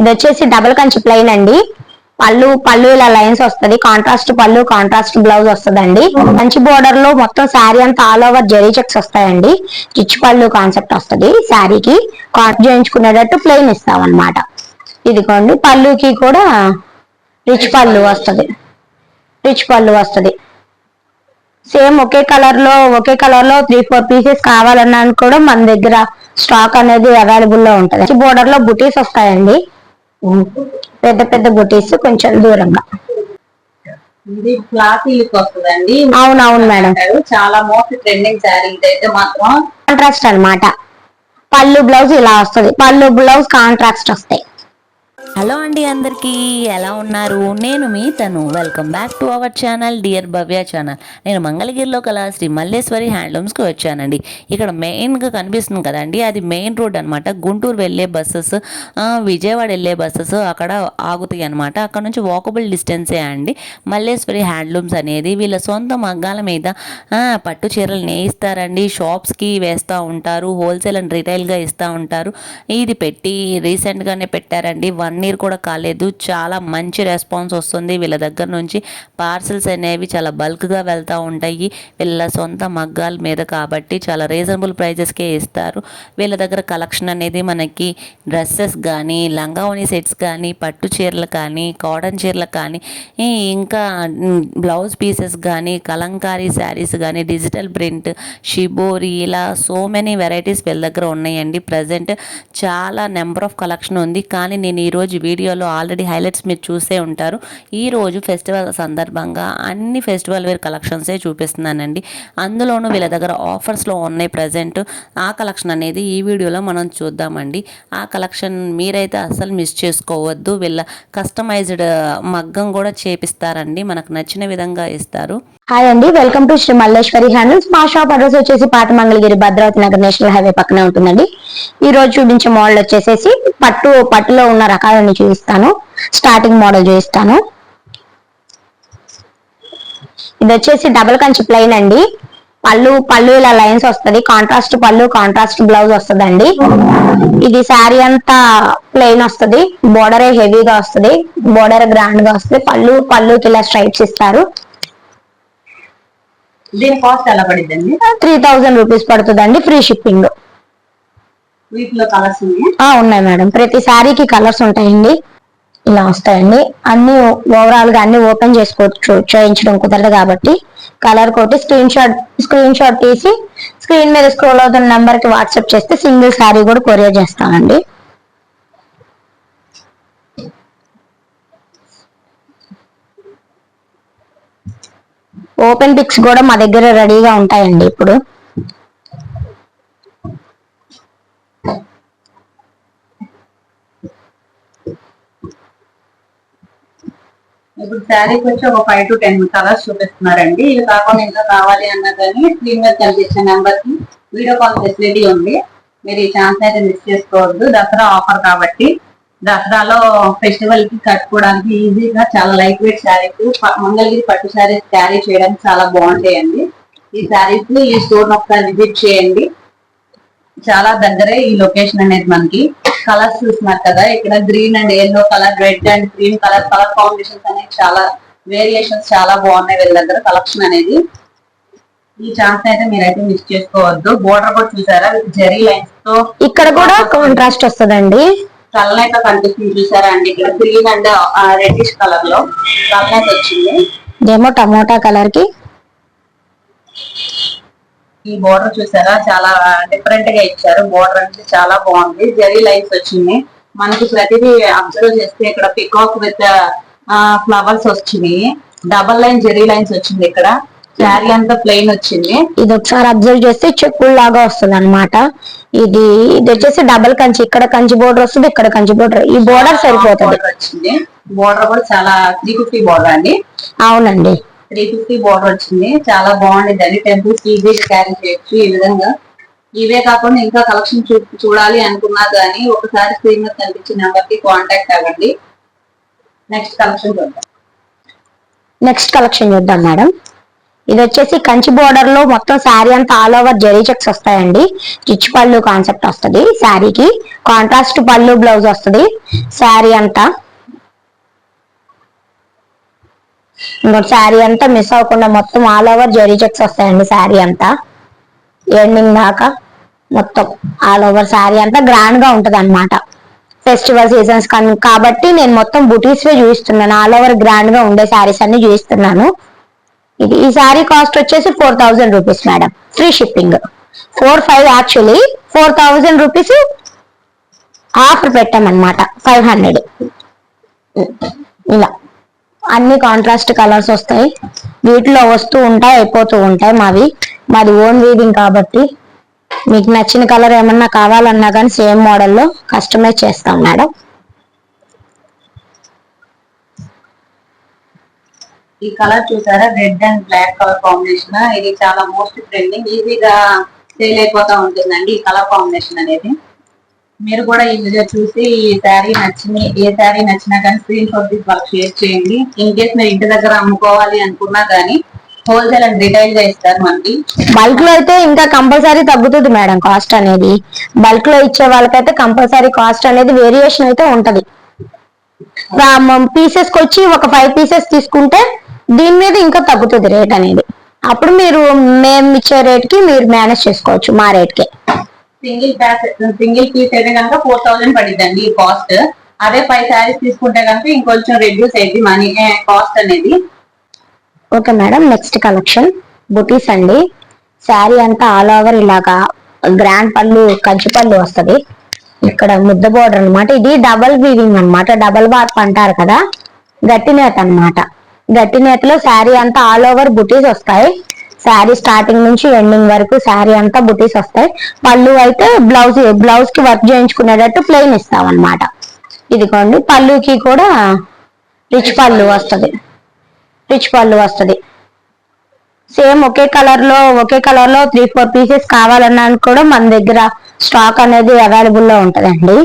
ఇది వచ్చేసి double Kanchi plain అండి. పళ్ళు పళ్ళు ఇలా లైన్స్ వస్తుంది. కాంట్రాస్ట్ పళ్ళు కాంట్రాస్ట్ బ్లౌజ్ వస్తుందండి. మంచి బోర్డర్లో మొత్తం శారీ అంతా ఆల్ ఓవర్ జరీ చెక్స్ వస్తాయండి. రిచ్ పళ్ళు కాన్సెప్ట్ వస్తుంది శారీకి కాట్ చేయించుకునేటట్టు ప్లెయిన్ ఇస్తాం అన్నమాట ఇదిగోండి పళ్ళుకి కూడా రిచ్ పళ్ళు వస్తుంది. రిచ్ పళ్ళు వస్తుంది. సేమ్ ఒకే కలర్లో ఒకే కలర్లో త్రీ ఫోర్ పీసెస్ కావాలన్నా కూడా మన దగ్గర స్టాక్ అనేది అవైలబుల్లో ఉంటుంది. బోర్డర్లో బుటీస్ వస్తాయండి. పెద్ద పెద్ద బుటీస్ కొంచెం దూరంగా. ఇది క్లాత్ లుక్ వస్తుందండి. అవునవును మేడం. అంటారు. చాలా మోస్ట్ ట్రెండింగ్ శారీ ఇదైతే మాత్రం కాంట్రాస్ట్ అన్నమాట. పళ్ళు బ్లౌజ్ ఇలా వస్తది. పళ్ళు బ్లౌజ్ కాంట్రాస్ట్ వస్తాయి. హలో అండి అందరికీ ఎలా ఉన్నారు? నేను మీ తను. Welcome back to our channel dear Bhavya channel నేను మంగళగిరిలో కల శ్రీ మల్లేశ్వరి హ్యాండ్లూమ్స్కి వచ్చానండి. ఇక్కడ మెయిన్గా కనిపిస్తుంది కదండి అది మెయిన్ రోడ్ అనమాట గుంటూరు వెళ్ళే బస్సెస్ విజయవాడ వెళ్ళే బస్సెస్ అక్కడ ఆగుతాయి అనమాట అక్కడ నుంచి వాకబుల్ డిస్టెన్సే అండి. మల్లేశ్వరి హ్యాండ్లూమ్స్ అనేది వీళ్ళ సొంత మగ్గాల మీద పట్టు చీరలు నేయిస్తారండి షాప్స్కి వేస్తూ ఉంటారు హోల్సేల్ అండ్ రిటైల్గా ఇస్తూ ఉంటారు. ఇది పెట్టి రీసెంట్గానే పెట్టారండి. వన్ ఇయర్ కూడా కాలేదు. చాలా మంచి రెస్పాన్స్ వస్తుంది. వీళ్ళ దగ్గర నుంచి పార్సల్స్ అనేవి చాలా బల్క్గా వెళ్తూ ఉంటాయి. వీళ్ళ సొంత మగ్గాల మీద కాబట్టి చాలా రీజనబుల్ ప్రైజెస్కే ఇస్తారు. వీళ్ళ దగ్గర కలెక్షన్ అనేది మనకి డ్రెస్సెస్ కానీ లంగావణి సెట్స్ కానీ పట్టు చీరలు కానీ కాటన్ చీరలు కానీ ఇంకా బ్లౌజ్ పీసెస్ కానీ కలంకారీ శారీస్ కానీ డిజిటల్ ప్రింట్ షిబోరి ఇలా సో మెనీ వెరైటీస్ వీళ్ళ దగ్గర ఉన్నాయండి. ప్రజెంట్ చాలా నెంబర్ ఆఫ్ కలెక్షన్ ఉంది. కానీ నేను ఈరోజు వీడియోలో ఆల్రెడీ హైలైట్స్ మీరు చూసే ఉంటారు. ఈరోజు ఫెస్టివల్ సందర్భంగా అన్ని ఫెస్టివల్ వేర్ కలెక్షన్సే చూపిస్తున్నానండి. అందులోనూ వీళ్ళ దగ్గర ఆఫర్స్లో ఉన్నాయి ప్రజెంట్. ఆ కలెక్షన్ అనేది ఈ వీడియోలో మనం చూద్దామండి. ఆ కలెక్షన్ మీరైతే అస్సలు మిస్ చేసుకోవద్దు. వీళ్ళ కస్టమైజ్డ్ మగ్గం కూడా చేపిస్తారండి. మనకు నచ్చిన విధంగా ఇస్తారు. హాయ్ అండి welcome to Shri Malleshwari handles మా షాప్ అడ్రస్ వచ్చేసి పాత మంగళగిరి భద్రావతి నగర్ నేషనల్ హైవే పక్కనే ఉంటుందండి. ఈ రోజు చూపించే మోడల్ వచ్చేసేసి పట్టు పట్టులో ఉన్న రకాలని చూపిస్తాను. స్టార్టింగ్ మోడల్ చూపిస్తాను. ఇది వచ్చేసి డబుల్ కంచి ప్లెయిన్ అండి. పళ్ళు పళ్ళు ఇలా లైన్స్ వస్తది. కాంట్రాస్ట్ పళ్ళు కాంట్రాస్ట్ బ్లౌజ్ వస్తుందండి. ఇది శారీ అంతా ప్లెయిన్ వస్తది. బోర్డర్ హెవీగా వస్తుంది. బోర్డర్ గ్రాండ్గా వస్తుంది. పళ్ళు పళ్ళుకి ఇలా స్ట్రైప్స్ ఇస్తారు. దీని కాస్ట్ ఎలా పడిద్దండి? త్రీ థౌజండ్ రూపీస్ పడుతుందండి ఫ్రీ షిప్పింగ్. వీటిలో కలర్స్ ఉన్నాయి? మేడం. ప్రతి శారీకి కలర్స్ ఉంటాయండి. ఇలా వస్తాయండి. అన్ని ఓవరాల్గా అన్ని ఓపెన్ చేసుకోవచ్చు చేయించడం కుదరదు కాబట్టి కలర్ కొట్టి స్క్రీన్ షాట్ స్క్రీన్ షాట్ తీసి స్క్రీన్ మీద స్క్రోల్ అవుతున్న నెంబర్కి వాట్సాప్ చేస్తే సింగిల్ శారీ కూడా కొరియర్ చేస్తామండి. ఓపెన్ పిక్స్ కూడా మా దగ్గర రెడీగా ఉంటాయండి ఇప్పుడు. ఇప్పుడు శారీకి వచ్చి ఒక ఫైవ్ టు టెన్ కలర్స్ చూపిస్తున్నారండి. ఇవి కాకుండా ఇంకా కావాలి అన్నా కానీ స్క్రీన్ మీద కనిపించే నెంబర్కి వీడియో కాల్ ఫెసిలిటీ ఉంది. మీరు ఈ ఛాన్స్ అయితే మిస్ చేసుకోవద్దు. దసరా ఆఫర్ కాబట్టి దసరాలో ఫెస్టివల్కి కట్టుకోవడానికి ఈజీగా చాలా లైట్ వెయిట్ శారీస్ మంగళగిరి పట్టు శారీస్ క్యారీ చేయడానికి చాలా బాగుంటాయండి. ఈ శారీస్ని ఈ స్టోర్ ఒకసారి విజిట్ చేయండి. చాలా దగ్గరే ఈ లొకేషన్ అనేది మనకి. కలర్స్ చూస్తున్నారు కదా ఇక్కడ green and yellow colour red and green colour colour combinations అనేవి చాలా వేరియేషన్స్ చాలా బాగున్నాయి వీళ్ళ దగ్గర కలెక్షన్ అనేది. ఈ ఛాన్స్ అయితే మీరైతే మిస్ చేసుకోవద్దు. బోర్డర్ కూడా చూసారా? జెరీ లైన్స్తో ఇక్కడ కూడా కాంట్రాస్ట్ వస్తుందండి. కల్నైత కనిపిస్తుంది చూసారా అండి. ఇక్కడ గ్రీన్ అండ్ రెడ్డిష్ కలర్లో కల్నైత వచ్చింది. ఇదేమో టమోటా కలర్కి. ఈ బోర్డర్ చూసారా? చాలా డిఫరెంట్గా ఇచ్చారు. బోర్డర్ అంటే చాలా బాగుంది. జెరీ లైన్స్ వచ్చింది. మనకి ప్రతిదీ అబ్జర్వ్ చేస్తే ఇక్కడ పికాక్ విత్ ఫ్లవర్స్ వచ్చినాయి. డబల్ లైన్ జెరీ లైన్స్ వచ్చింది ఇక్కడ. శారీ అంతా ప్లెయిన్ వచ్చింది. ఇది ఒకసారి అబ్జర్వ్ చేస్తే చెక్కులు లాగా వస్తుంది అనమాట ఇది ఇది వచ్చేసి డబల్ కంచి ఇక్కడ కంచి బోర్డర్ వస్తుంది ఇక్కడ కంచి బోర్డర్. ఈ బోర్డర్ సరిపోతుంది. వచ్చింది. బోర్డర్ కూడా చాలా త్రీ ఫిఫ్టీ బోర్డర్ అండి. అవునండి. త్రీ ఫిఫ్టీ బోర్డర్ వచ్చింది. చాలా బాగుండేది అండి టెంపుల్స్ ఈజీగా క్యారీ చేయొచ్చు ఈ విధంగా. ఇవే కాకుండా ఇంకా కలెక్షన్ చూ చూడాలి అనుకున్నా కానీ ఒకసారి స్క్రీన్ మీద కనిపించిన నెంబర్కి కాంటాక్ట్ అవ్వండి. నెక్స్ట్ కలెక్షన్ చూద్దాం. నెక్స్ట్ కలెక్షన్ చూద్దాం మేడం. ఇది వచ్చేసి కంచి బోర్డర్లో మొత్తం శారీ అంతా ఆల్ ఓవర్ జరీ చెక్స్ వస్తాయండి. రిచ్ పళ్ళు కాన్సెప్ట్ వస్తుంది. శారీకి కాంట్రాస్ట్ పళ్ళు బ్లౌజ్ వస్తుంది. శారీ అంతా. ఇంకోటి శారీ అంతా మిస్ అవ్వకుండా మొత్తం ఆల్ ఓవర్ జరీ చెక్స్ వస్తాయండి శారీ అంతా. ఎండింగ్ దాకా మొత్తం ఆల్ ఓవర్ శారీ అంతా గ్రాండ్గా ఉంటది అనమాట ఫెస్టివల్ సీజన్స్ కాబట్టి నేను మొత్తం బుటీస్ చూపిస్తున్నాను ఆల్ ఓవర్ గ్రాండ్గా ఉండే శారీస్ అన్ని చూపిస్తున్నాను ఇది ఈ సారీ కాస్ట్ వచ్చేసి four thousand rupees madam. Free shipping four five actually four thousand rupees offer పెట్టామన్నమాట. Five hundred. ఇలా. అన్ని కాంట్రాస్ట్ కలర్స్ వస్తాయి. వీటిలో వస్తూ ఉంటాయి అయిపోతూ ఉంటాయి మావి. మాది ఓన్ వీవింగ్ కాబట్టి మీకు నచ్చిన కలర్ ఏమన్నా కావాలన్నా కానీ సేమ్ మోడల్లో కస్టమైజ్ చేస్తాం మేడం. ఈ కలర్ చూసారా? Red and black colour combination. ఇది చాలా మోస్ట్ ట్రెండింగ్ ఈజీగా సేల్ అయిపోతా ఉంటుందండి ఈ కలర్ కాంబినేషన్ అనేది. మీరు కూడా ఈ వీడియో చూసి ఈ శారీ నచ్చిన ఏ శారీ నచ్చినా కానీ స్క్రీన్ షాట్ తీసి వాళ్ళకి షేర్ చేయండి. ఇన్ కేస్ మీరు ఇంటి దగ్గర అమ్ముకోవాలి అనుకున్నా కానీ హోల్సేల్ అండ్ రిటైల్గా ఇస్తారు మనకి. బల్క్లో అయితే ఇంకా కంపల్సరీ తగ్గుతుంది మేడం కాస్ట్ అనేది. బల్క్లో ఇచ్చే వాళ్ళకైతే కంపల్సరీ కాస్ట్ అనేది వేరియేషన్ అయితే ఉంటది. పీసెస్కి వచ్చి ఒక ఫైవ్ పీసెస్ తీసుకుంటే దీని మీద ఇంకా తగ్గుతుంది రేట్ అనేది. అప్పుడు మీరు మేము ఇచ్చే రేట్కి మీరు మేనేజ్ చేసుకోవచ్చు మా రేట్కి. సింగిల్ ప్యాక్ సింగిల్ పీస్ అయితే కనుక ఫోర్ థౌసండ్ పడిద్దండి ఈ కాస్ట్ అదే ఫైవ్ శారీస్ తీసుకుంటే కనుక ఇంకొంచెం రెడ్యూస్ అయింది మనీ కాస్ట్ అనేది. Okay madam next collection butis అండి. శారీ అంతా ఆల్ ఓవర్ ఇలాగా గ్రాండ్ పళ్ళు కంచి పళ్ళు వస్తది. ఇక్కడ ముద్ద బోర్డర్ అనమాట ఇది డబల్ వీవింగ్ అన్నమాట. డబల్ బార్ప్ అంటారు కదా. గట్టి నేత అనమాట గట్టి నేతలో శారీ అంతా ఆల్ ఓవర్ బుటీస్ వస్తాయి. శారీ స్టార్టింగ్ నుంచి ఎండింగ్ వరకు శారీ అంతా బుటీస్ వస్తాయి. పళ్ళు అయితే బ్లౌజ్ బ్లౌజ్కి వర్క్ చేయించుకునేటట్టు ప్లెయిన్ ఇస్తాం అనమాట ఇదిగోండి పళ్ళుకి కూడా రిచ్ పళ్ళు వస్తుంది. రిచ్ పళ్ళు వస్తుంది. సేమ్ ఒకే కలర్లో ఒకే కలర్లో త్రీ ఫోర్ పీసెస్ కావాలన్నా కూడా మన దగ్గర స్టాక్ అనేది అవైలబుల్లో ఉంటదండి.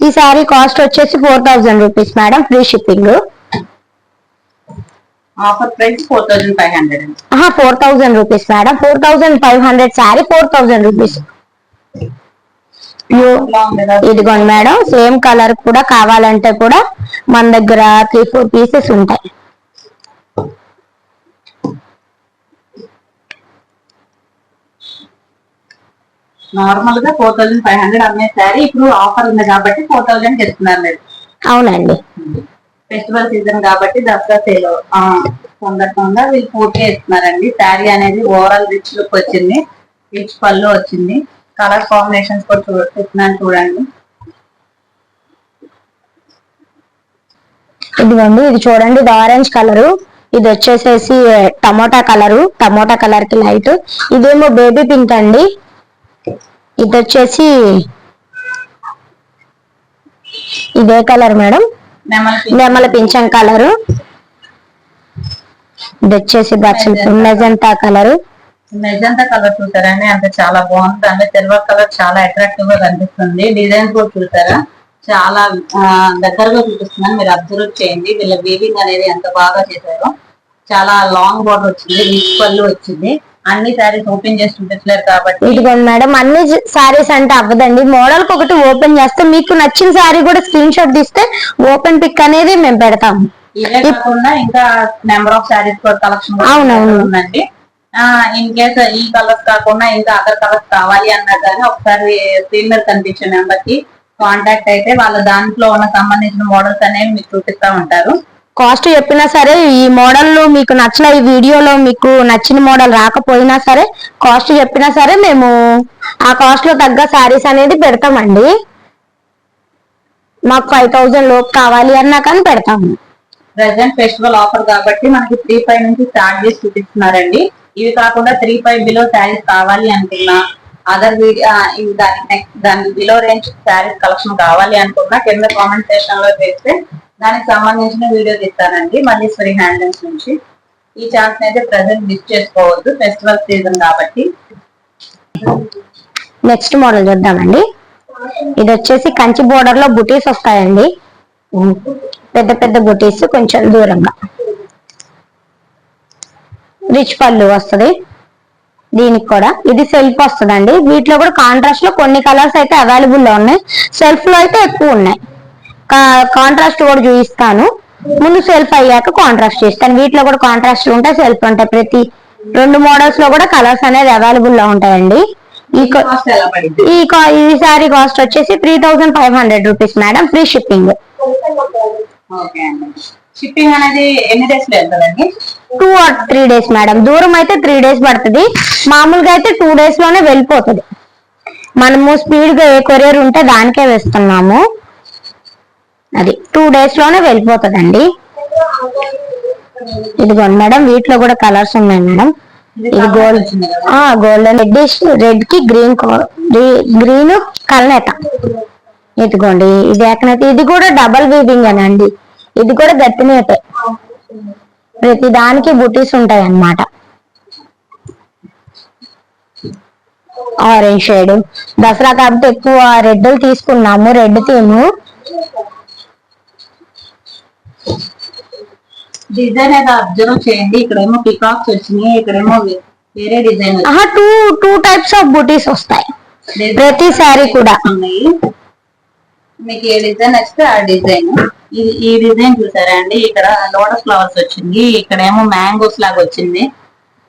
ఈ సారీ కాస్ట్ వచ్చేసి four thousand rupees madam free shipping. Offer price four thousand rupees madam four thousand five hundred sorry four thousand rupees. ఇదిగోండి మేడం సేమ్ కలర్ కూడా కావాలంటే కూడా మన దగ్గర త్రీ ఫోర్ పీసెస్ ఉంటాయి. నార్మల్గా ఫోర్ థౌసండ్ ఫైవ్ హండ్రెడ్ అమ్మే శారీ ఇప్పుడు ఆఫర్ ఉంది కాబట్టి ఫోర్ థౌసండ్ ఇస్తున్నారు మీరు. అవునండి. ఫెస్టివల్ సీజన్ కాబట్టి దసరా సేల్ సందర్భంగా వీళ్ళు పూర్తిగా ఇస్తున్నారండి శారీ అనేది ఓవరాల్ రిచ్ లుక్ వచ్చింది. రిచ్ పళ్ళు వచ్చింది. కలర్ కాంబినేషన్స్ కూడా చూ ఇస్తున్నాను చూడండి. ఇదిగోండి ఇది చూడండి ఇది ఆరెంజ్ కలరు. ఇది వచ్చేసేసి టమోటా కలరు. టమోటా కలర్కి లైట్. ఇదేమో బేబీ పింక్ అండి. ఇది వచ్చేసి ఇదే కలర్ మేడం. నెమలి పింఛం కలరు. ఇది వచ్చేసి బచ్చల మెజంతా కలరు. మెజంతా కలర్ చూసారండి అంటే చాలా బాగుంది అంటే సిల్వర్ కలర్ చాలా అట్రాక్టివ్గా కనిపిస్తుంది. డిజైన్ కూడా చూసారా? చాలా దగ్గరగా చూపిస్తున్నాను. మీరు అబ్జర్వ్ చేయండి. వీళ్ళ వీవింగ్ అనేది ఎంత బాగా చేశారో. చాలా లాంగ్ బార్డర్ వచ్చింది. రిచ్ పళ్ళు వచ్చింది. అన్ని శారీస్ ఓపెన్ చేసి చూపించలేరు కాబట్టి ఇదిగోండి మేడం అన్ని సారీస్ అంటే అవ్వదండి. మోడల్కి ఒకటి ఓపెన్ చేస్తే మీకు నచ్చిన సారీ కూడా స్క్రీన్ షాట్ తీస్తే ఓపెన్ పిక్ అనేది మేము పెడతాము ఇవే కాకుండా ఇంకా నెంబర్ ఆఫ్ కూడా కలెక్షన్. ఉందండి ఇన్ కేస్ ఈ కలర్స్ కాకుండా ఇంకా అదర్ కలర్స్ కావాలి అన్నా కానీ ఒకసారి స్క్రీన్ మీద కనిపించే నెంబర్కి కాంటాక్ట్ అయితే వాళ్ళ దాంట్లో ఉన్న సంబంధించిన మోడల్స్ అనేవి మీకు చూపిస్తా ఉంటారు. కాస్ట్ చెప్పినా సరే ఈ మోడల్ మీకు నచ్చిన ఈ వీడియోలో మీకు నచ్చిన మోడల్ రాకపోయినా సరే కాస్ట్ చెప్పినా సరే మేము ఆ కాస్ట్లో తగ్గ శారీస్ అనేది పెడతామండి. మాకు ఫైవ్ థౌజండ్ లోపు కావాలి అన్నా కానీ పెడతాము. ప్రెసెంట్ ఫెస్టివల్ ఆఫర్ కాబట్టి మనకి త్రీ ఫైవ్ నుంచి స్టార్ట్ చేసి చూపిస్తున్నారండి. ఇవి కాకుండా త్రీ ఫైవ్ బిలో శారీస్ కావాలి అనుకున్నా అదర్ దాని నెక్స్ట్ దాని బిలో రేంజ్ శారీస్ కలెక్షన్ కావాలి అనుకున్నా కింద కామెంట్ సెక్షన్లో చేస్తే దానికి సంబంధించిన వీడియో తీస్తానండి. మల్లీశ్వరి హ్యాండ్లూమ్స్ నుంచి. ఈ ఛాన్స్ అయితే ప్రెసెంట్ మిస్ చేసుకోవద్దు. ఫెస్టివల్ సీజన్ కాబట్టి. నెక్స్ట్ మోడల్ చూద్దామండి. ఇది వచ్చేసి కంచి బోర్డర్లో బుటీస్ వస్తాయండి. పెద్ద పెద్ద బుటీస్ కొంచెం దూరంగా. రిచ్ పళ్ళు వస్తుంది. దీనికి కూడా. ఇది సెల్ఫ్ వస్తుందండి. వీటిలో కూడా కాంట్రాస్ట్లో కొన్ని కలర్స్ అయితే అవైలబుల్లో ఉన్నాయి. సెల్ఫ్లో అయితే ఎక్కువ ఉన్నాయి. కాంట్రాస్ట్ కూడా చూపిస్తాను. ముందు సెల్ఫ్ అయ్యాక కాంట్రాస్ట్ చేస్తాను. వీటిలో కూడా కాంట్రాస్ట్ ఉంటాయి సెల్ఫ్ ఉంటాయి. ప్రతి రెండు మోడల్స్లో కూడా కలర్స్ అనేది అవైలబుల్లో ఉంటాయండి. ఈ ఈ సారీ కాస్ట్ వచ్చేసి three thousand five hundred rupees madam free shipping shipping అనేది ఎన్ని డేస్లో వెళ్తుందండి? Two or three days madam దూరం అయితే త్రీ డేస్ పడుతుంది. మామూలుగా అయితే టూ డేస్లోనే వెళ్ళిపోతుంది. మనము స్పీడ్గా ఏ కొరియర్ ఉంటే దానికే వేస్తున్నాము. అది టూ డేస్లోనే వెళ్ళిపోతుందండి. ఇదిగోండి మేడం వీటిలో కూడా కలర్స్ ఉన్నాయి మేడం. ఇది గోల్డ్ గోల్డెన్ రెడ్డిష్ రెడ్కి గ్రీన్ గ్రీన్ కలనేత. ఇదిగోండి ఇది ఎక్కనైతే ఇది కూడా డబల్ వీవింగ్ అనండి. ఇది కూడా గట్టినేతే ప్రతి దానికి బుటీస్ ఉంటాయి అన్నమాట ఆరెంజ్ షేడ్ దసరా కాబట్టి ఎక్కువ రెడ్లు తీసుకున్నాము రెడ్ థీమ్. డిజైన్ అయితే అబ్జర్వ్ చేయండి. ఇక్కడేమో పికాక్స్ వచ్చినాయి ఇక్కడేమో వేరే design two two types of బుటీస్ వస్తాయి. ప్రతి సారీ కూడా. ఉన్నాయి. మీకు ఏ డిజైన్ నచ్చితే ఆ డిజైన్. ఇది ఈ డిజైన్ చూసారా అండి? ఇక్కడ లోటస్ ఫ్లవర్స్ వచ్చింది. ఇక్కడేమో మ్యాంగోస్ లాగా వచ్చింది.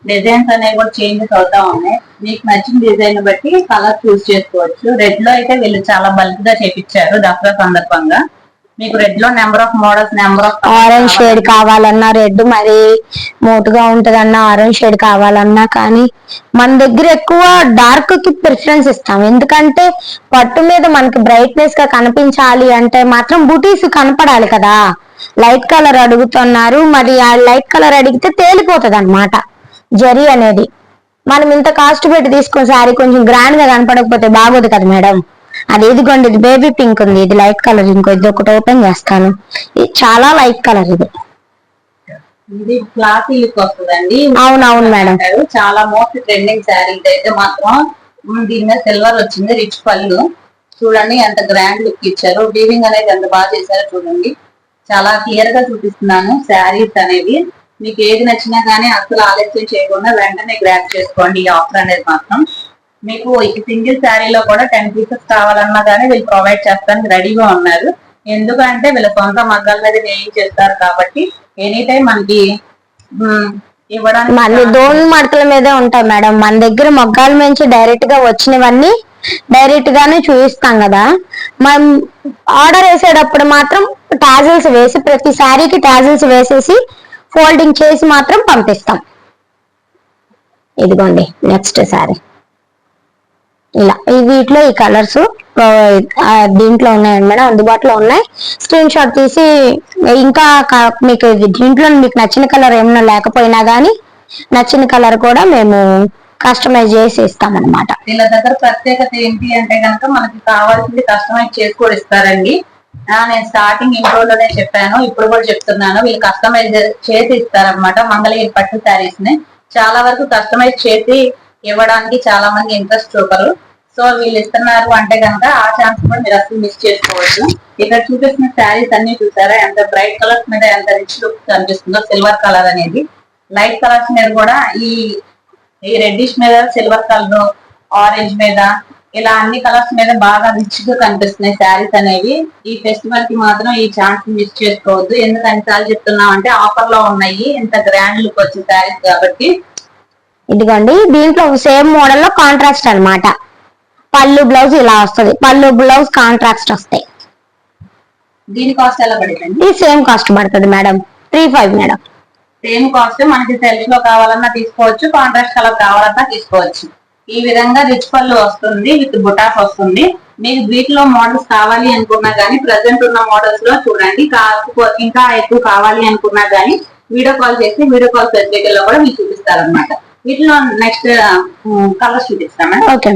డిజైన్స్ అనేవి కూడా చేంజెస్ అవుతా ఉన్నాయి. మీకు నచ్చిన డిజైన్ బట్టి కలర్ చూస్ చేసుకోవచ్చు. రెడ్లో అయితే వీళ్ళు చాలా బల్క్గా చేపించారు దసరా సందర్భంగా. మీకు రెడ్లో number of models number of orange shade కావాలన్నా రెడ్ మరి మోటుగా ఉంటదన్నా ఆరెంజ్ షేడ్ కావాలన్నా కానీ మన దగ్గర ఎక్కువ డార్క్కి ప్రిఫరెన్స్ ఇస్తాం. ఎందుకంటే పట్టు మీద మనకి బ్రైట్నెస్గా కనిపించాలి అంటే మాత్రం బుటీస్ కనపడాలి కదా. లైట్ కలర్ అడుగుతున్నారు. మరి ఆ లైట్ కలర్ అడిగితే తేలిపోతుంది అనమాట జరీ అనేది. మనం ఇంత కాస్ట్ పెట్టి తీసుకున్న శారీ కొంచెం గ్రాండ్గా కనపడకపోతే బాగోదు కదా మేడం. అది ఇదిగోండి ఇది బేబీ పింక్ ఉంది ఇది లైట్ కలర్ ఇంకో ఇది ఒకటి ఓపెన్ చేస్తాను. ఇది చాలా లైట్ కలర్ ఇది. ఇది క్లాత్ లుక్ వస్తుందండి. అవునవును మేడం. చాలా మోస్ట్ ట్రెండింగ్ శారీ అయితే మాత్రం. దీని మీద సిల్వర్ వచ్చింది రిచ్ పళ్ళు. చూడండి ఎంత గ్రాండ్ లుక్ ఇచ్చారు. వీవింగ్ అనేది ఎంత బాగా చేశారో చూడండి. చాలా క్లియర్గా చూపిస్తున్నాను శారీస్ అనేవి మీకు ఏది నచ్చినా గానీ అసలు ఆలస్యం చేయకుండా వెంటనే గ్రాప్ చేసుకోండి ఈ ఆఫర్ అనేది మాత్రం. మీకు సింగిల్ శారీలో కూడా టెన్ పీసెస్ కావాలన్నా గానీ వీళ్ళు ప్రొవైడ్ చేస్తానికి రెడీగా ఉన్నారు. ఎందుకంటే వీళ్ళ సొంత మగ్గాల మీద చేస్తారు కాబట్టి ఎనీ టైం మనకి ఇవ్వడానికి మళ్ళీ దోన్ మడతల మీదే ఉంటాయి మేడం. మన దగ్గర మొగ్గాల నుంచి డైరెక్ట్గా వచ్చినవన్నీ డైరెక్ట్ గానే చూపిస్తాం కదా. మనం ఆర్డర్ వేసేటప్పుడు మాత్రం టాజిల్స్ వేసి ప్రతి శారీకి టాజిల్స్ వేసేసి ఫోల్డింగ్ చేసి మాత్రం పంపిస్తాం. ఇదిగోండి నెక్స్ట్ శారీ. ఇలా. ఈ వీటిలో ఈ కలర్స్ దీంట్లో ఉన్నాయండి మేడం అందుబాటులో ఉన్నాయి. స్క్రీన్ షాట్ తీసి ఇంకా మీకు దీంట్లో మీకు నచ్చిన కలర్ ఏమైనా లేకపోయినా కానీ నచ్చిన కలర్ కూడా మేము కస్టమైజ్ చేసి ఇస్తామన్నమాట. వీళ్ళ దగ్గర ప్రత్యేకత ఏంటి అంటే కనుక మనకి కావాల్సింది కస్టమైజ్ చేసి కూడా ఇస్తారండి. నేను స్టార్టింగ్ ఇంట్రోలోనే చెప్పాను ఇప్పుడు కూడా చెప్తున్నాను. వీళ్ళు కస్టమైజ్ చేసి ఇస్తారనమాట మంగళగిరి పట్టు శారీస్ని చాలా వరకు కస్టమైజ్ చేసి ఇవ్వడానికి చాలా మంది ఇంట్రెస్ట్ చూపరు. సో వీళ్ళు ఇస్తున్నారు అంటే కనుక ఆ ఛాన్స్ కూడా మీరు అసలు మిస్ చేసుకోవచ్చు. ఇక్కడ చూపిస్తున్న శారీస్ అన్ని చూసారా? ఎంత బ్రైట్ కలర్స్ మీద ఎంత రిచ్ లుక్ కనిపిస్తుందో సిల్వర్ కలర్ అనేది. లైట్ కలర్స్ మీద కూడా ఈ ఈ రెడ్డిష్ మీద సిల్వర్ కలర్ ఆరెంజ్ మీద ఇలా అన్ని కలర్స్ మీద బాగా రిచ్గా కనిపిస్తున్నాయి శారీస్ అనేవి. ఈ ఫెస్టివల్కి మాత్రం ఈ ఛాన్స్ మిస్ చేసుకోవద్దు. ఎందుకు అన్నిసార్లు చెప్తున్నాం అంటే ఆఫర్లో ఉన్నాయి. ఇంత గ్రాండ్ లుక్ వచ్చే శారీస్ కాబట్టి ఇదిగోండి దీంట్లో సేమ్ మోడల్లో కాంట్రాస్ట్ అన్నమాట. పళ్ళు బ్లౌజ్ ఇలా వస్తుంది. పళ్ళు బ్లౌజ్ కాంట్రాస్ట్ వస్తాయి. దీని కాస్ట్ ఎలా పడిందండి ఇది సేమ్ కాస్ట్ పడుతుంది madam. Three five madam. Same cost మనకి సెల్ఫ్లో కావాలన్నా తీసుకోవచ్చు కాంట్రాస్ట్ కలర్ కావాలన్నా తీసుకోవచ్చు. ఈ విధంగా రిచ్ పళ్ళు వస్తుంది విత్ బుటాస్ వస్తుంది. మీకు వీటిలో మోడల్స్ కావాలి అనుకున్నా గానీ ప్రజెంట్ ఉన్న మోడల్స్లో చూడండి. ఇంకా ఎక్కువ కావాలి అనుకున్నా గానీ వీడియో కాల్ చేసి వీడియో కాల్ ఫెసిలిటీలో కూడా మీకు చూపిస్తారన్నమాట. వీటిలో నెక్స్ట్ కలర్స్ చూపిస్తాను ఓకే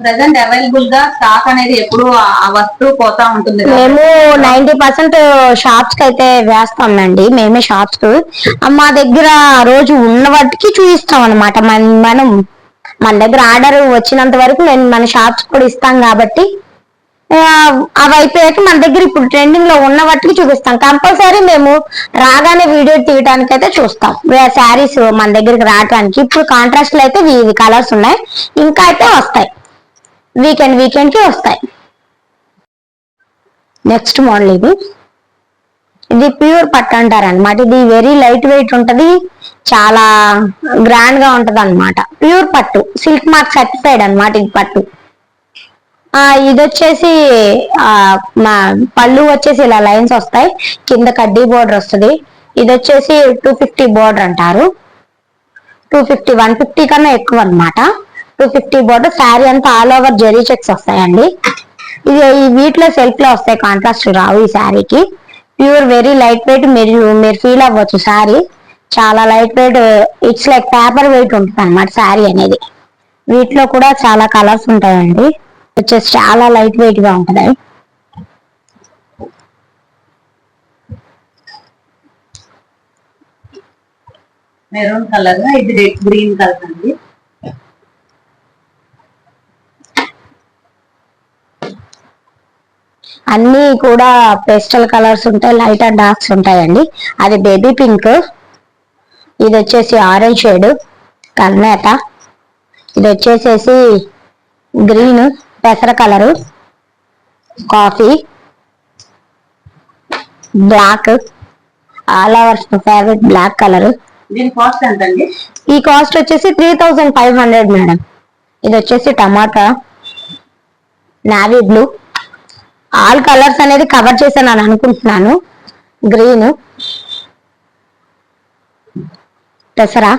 ప్రజెంట్ అవైలబుల్గా స్టాక్ అనేది ఎప్పుడు ఆ- వస్తువు పోతా ఉంటుంది మేము నైన్టీ పర్సెంట్ షాప్స్కి అయితే వేస్తామండి మేమే షాప్స్ మా దగ్గర రోజు ఉన్న వాటికి చూపిస్తాం అనమాట మనం మన దగ్గర ఆర్డర్ వచ్చినంత వరకు నేను మన షాప్స్ కూడా ఇస్తాం కాబట్టి అవి అయిపోయాక మన దగ్గర ఇప్పుడు ట్రెండింగ్లో ఉన్న వాటికి చూపిస్తాం. కంపల్సరీ మేము రాగానే వీడియో తీయడానికి అయితే చూస్తాం శారీస్ మన దగ్గరికి రావడానికి ఇప్పుడు కాంట్రాస్ట్లో అయితే ఇవి కలర్స్ ఉన్నాయి. ఇంకా అయితే వస్తాయి. వీకెండ్ వీకెండ్కి వస్తాయి. నెక్స్ట్ మోడల్ ఇది. ఇది ప్యూర్ పట్టు అంటారు అనమాట ఇది వెరీ లైట్ వెయిట్ ఉంటది. చాలా గ్రాండ్గా ఉంటది అనమాట ప్యూర్ పట్టు. సిల్క్ మార్క్ సర్టిఫైడ్ అనమాట ఇది పట్టు. ఆ ఇది వచ్చేసి ఆ మా పళ్ళు వచ్చేసి ఇలా లైన్స్ వస్తాయి. కింద కడ్డీ బోర్డర్ వస్తుంది. ఇది వచ్చేసి టూ ఫిఫ్టీ బోర్డర్ అంటారు. టూ ఫిఫ్టీ వన్ ఫిఫ్టీ కన్నా ఎక్కువ అన్నమాట టూ ఫిఫ్టీ బోర్డర్ శారీ అంతా ఆల్ ఓవర్ జెరీ చెక్స్ వస్తాయండి. ఇది ఈ వీటిలో సెల్ఫ్లో వస్తాయి కాంట్రాస్ట్ రావు ఈ శారీకి. ప్యూర్ వెరీ లైట్ వెయిట్ మీరు మీరు ఫీల్ అవ్వచ్చు శారీ. చాలా light weight it's like paper weight ఉంటుంది అనమాట శారీ అనేది. వీటిలో కూడా చాలా కలర్స్ ఉంటాయండి. వచ్చేసి చాలా లైట్ వెయిట్గా ఉంటది. మెరూన్ కలర్ ఇది రెడ్ గ్రీన్ కలర్ అండి. అన్ని కూడా పేస్టల్ కలర్స్ ఉంటాయి లైట్ అండ్ డార్క్స్ ఉంటాయండి. అది బేబీ పింక్ ఇది వచ్చేసి ఆరెంజ్ షేడ్ కర్ణేట ఇది వచ్చేసేసి గ్రీన్ పెసర colour coffee black all ours favourite black colour. ఈ కాస్ట్ వచ్చేసి three thousand five hundred madam. ఇది వచ్చేసి tomato navy blue. All colours అనేది కవర్ చేశాను అని అనుకుంటున్నాను. గ్రీన్ దసరా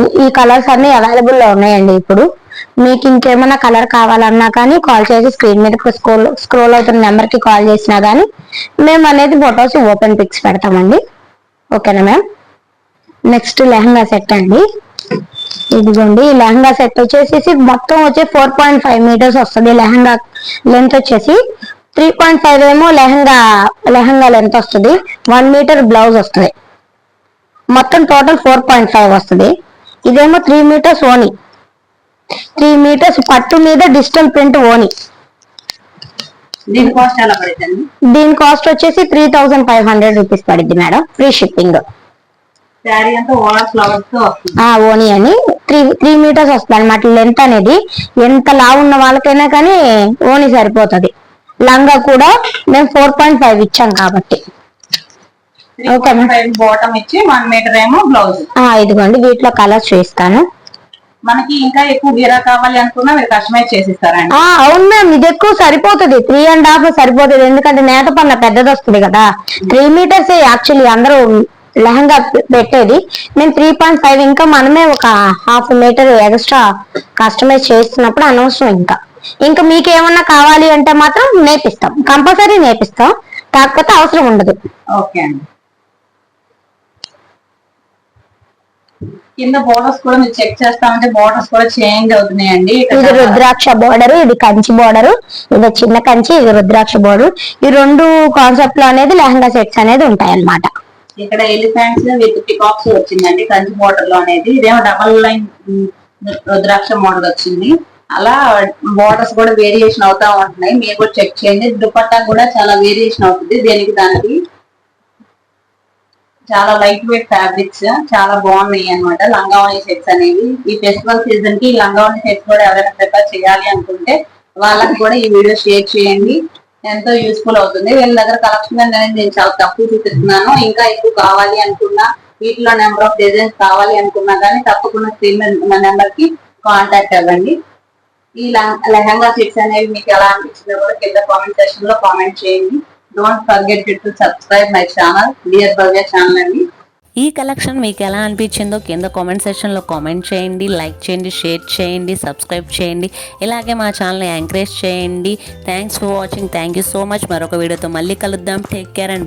ఈ- ఈ కలర్స్ అన్ని అవైలబుల్లో ఉన్నాయండి ఇప్పుడు. మీకు ఇంకేమైనా కలర్ కావాలన్నా కానీ కాల్ చేసి స్క్రీన్ మీద స్క్రోల్ స్క్రోల్ అవుతున్న నెంబర్కి కాల్ చేసినా కానీ మేము అనేది ఫొటోస్ ఓపెన్ పిక్స్ పెడతామండి. ఓకేనా మ్యామ్ నెక్స్ట్ లెహంగా సెట్ అండి. ఇదిగోండి ఈ లెహంగా సెట్ వచ్చేసి మొత్తం వచ్చి ఫోర్ పాయింట్ ఫైవ్ మీటర్స్ వస్తుంది లెహంగా లెంత్ వచ్చేసి. త్రీ పాయింట్ ఫైవ్ ఏమో లెహంగా లెహంగా లెంత్ వస్తుంది. వన్ మీటర్ బ్లౌజ్ వస్తుంది. మొత్తం టోటల్ ఫోర్ పాయింట్ ఫైవ్ వస్తుంది. ఇదేమో త్రీ మీటర్స్ ఓని. త్రీ మీటర్స్ పట్టు మీద డిజిటల్ ప్రింట్ ఓని. దీని కాస్ట్ ఎలా పడుతుంది? దీని కాస్ట్ వచ్చేసి three thousand five hundred rupees పడుద్ది మేడం ఫ్రీ షిప్పింగ్ ఓని అని. త్రీ త్రీ మీటర్స్ వస్తుంది అనమాట లెంత్ అనేది ఎంత లావు ఉన్న వాళ్ళకైనా కానీ ఓని సరిపోతది. లంగా కూడా మేము ఫోర్ పాయింట్ ఫైవ్ ఇచ్చాం కాబట్టి three Okay, ma'am. Five bottom ఇచ్చి వన్ మీటర్ ఏమో బ్లౌజ్. ఇదిగోండి వీటిలో కలర్స్ చూపిస్తాను. మనకి ఇంకా ఎక్కువ గీరా కావాలి అనుకున్నా మీరు కస్టమైజ్ చేసిస్తారండి. అవును మ్యామ్ ఇది ఎక్కువ సరిపోతుంది. త్రీ అండ్ హాఫ్ సరిపోతుంది. ఎందుకంటే నేత పన్న పెద్దది వస్తుంది కదా. త్రీ మీటర్స్ యాక్చువల్లీ అందరూ లెహంగా పెట్టేది. మేము త్రీ పాయింట్ ఫైవ్ ఇంకా మనమే ఒక హాఫ్ మీటర్ ఎక్స్ట్రా కస్టమైజ్ చేస్తున్నప్పుడు అనవసరం ఇంకా. ఇంకా మీకు ఏమన్నా కావాలి అంటే మాత్రం నేర్పిస్తాం కంపల్సరీ నేర్పిస్తాం కాకపోతే అవసరం ఉండదు. ఓకే అండి. కింద బోర్డర్స్ కూడా మీరు చెక్ చేస్తామంటే బోర్డర్స్ కూడా చేంజ్ అవుతున్నాయండి. ఇది రుద్రాక్ష బోర్డర్ ఇది కంచి బోర్డర్ ఇది చిన్న కంచి ఇది రుద్రాక్ష బోర్డర్ ఈ రెండు కాన్సెప్ట్లో అనేది లెహంగా సెట్స్ అనేది ఉంటాయి అన్నమాట ఇక్కడ ఎలిఫెంట్స్ విత్ పికాక్స్ వచ్చిందండి కంచి బోర్డర్లో అనేది. ఇదేమో డబల్ లైన్ రుద్రాక్ష మోడల్ వచ్చింది. అలా బోర్డర్స్ కూడా వేరియేషన్ అవుతా ఉంటున్నాయి. మీరు కూడా చెక్ చేయండి. దుపట్టా కూడా చాలా వేరియేషన్ అవుతుంది. దేనికి దానికి చాలా లైట్ వెయిట్ ఫ్యాబ్రిక్స్ చాలా బాగున్నాయి అన్నమాట. లంగావణి సెట్స్ అనేవి. ఈ ఫెస్టివల్ సీజన్కి ఈ లంగావణి సెట్స్ కూడా ఎవరైనా ప్రిపేర్ చేయాలి అనుకుంటే వాళ్ళకి కూడా ఈ వీడియో షేర్ చేయండి. ఎంతో యూస్ఫుల్ అవుతుంది. వీళ్ళ దగ్గర కలెక్షన్ అనేది నేను చాలా తక్కువ చూపిస్తున్నాను. ఇంకా ఎక్కువ కావాలి అనుకున్నా వీటిలో నెంబర్ ఆఫ్ డిజైన్స్ కావాలి అనుకున్నా కానీ తప్పకుండా స్క్రీన్ మా నెంబర్కి కాంటాక్ట్ అవ్వండి. ఈ లెహంగా సెట్స్ అనేవి మీకు ఎలా అనిపించిందో కూడా కింద కామెంట్ సెక్షన్లో కామెంట్ చేయండి. Don't forget to subscribe my channel dear Bhavya channel అండి. ఈ కలెక్షన్ మీకు ఎలా అనిపించిందో కింద కామెంట్ సెక్షన్లో కామెంట్ చేయండి లైక్ చేయండి షేర్ చేయండి సబ్స్క్రైబ్ చేయండి. ఇలాగే మా ఛానల్ని ఎంకరేజ్ చేయండి. Thanks for watching thank you so much మరొక వీడియోతో మళ్ళీ కలుద్దాం. Take care and